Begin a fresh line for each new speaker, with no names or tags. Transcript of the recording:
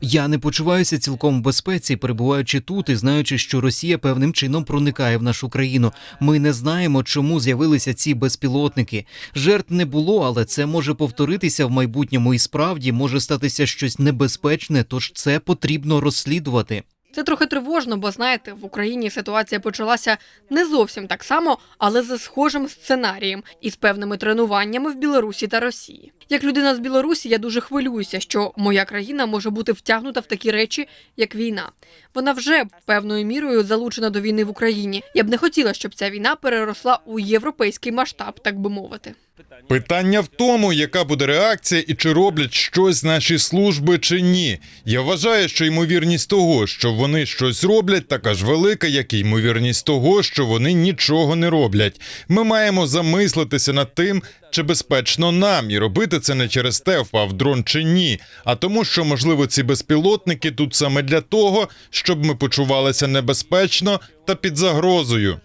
Я не почуваюся цілком в безпеці, перебуваючи тут і знаючи, що Росія певним чином проникає в нашу країну. Ми не знаємо, чому з'явилися ці безпілотники. Жертв не було, але це може повторитися в майбутньому, і справді може статися щось небезпечне, тож це потрібно розслідувати.
Це трохи тривожно, бо знаєте, в Україні ситуація почалася не зовсім так само, але за схожим сценарієм і з певними тренуваннями в Білорусі та Росії. Як людина з Білорусі, я дуже хвилююся, що моя країна може бути втягнута в такі речі, як війна. Вона вже певною мірою залучена до війни в Україні. Я б не хотіла, щоб ця війна переросла у європейський масштаб, так би мовити.
Питання в тому, яка буде реакція і чи роблять щось наші служби чи ні. Я вважаю, що ймовірність того, що вони щось роблять, така ж велика, як і ймовірність того, що вони нічого не роблять. Ми маємо замислитися над тим, чи безпечно нам і робити це не через те, впав дрон чи ні, а тому, що можливо ці безпілотники тут саме для того, щоб ми почувалися небезпечно та під загрозою.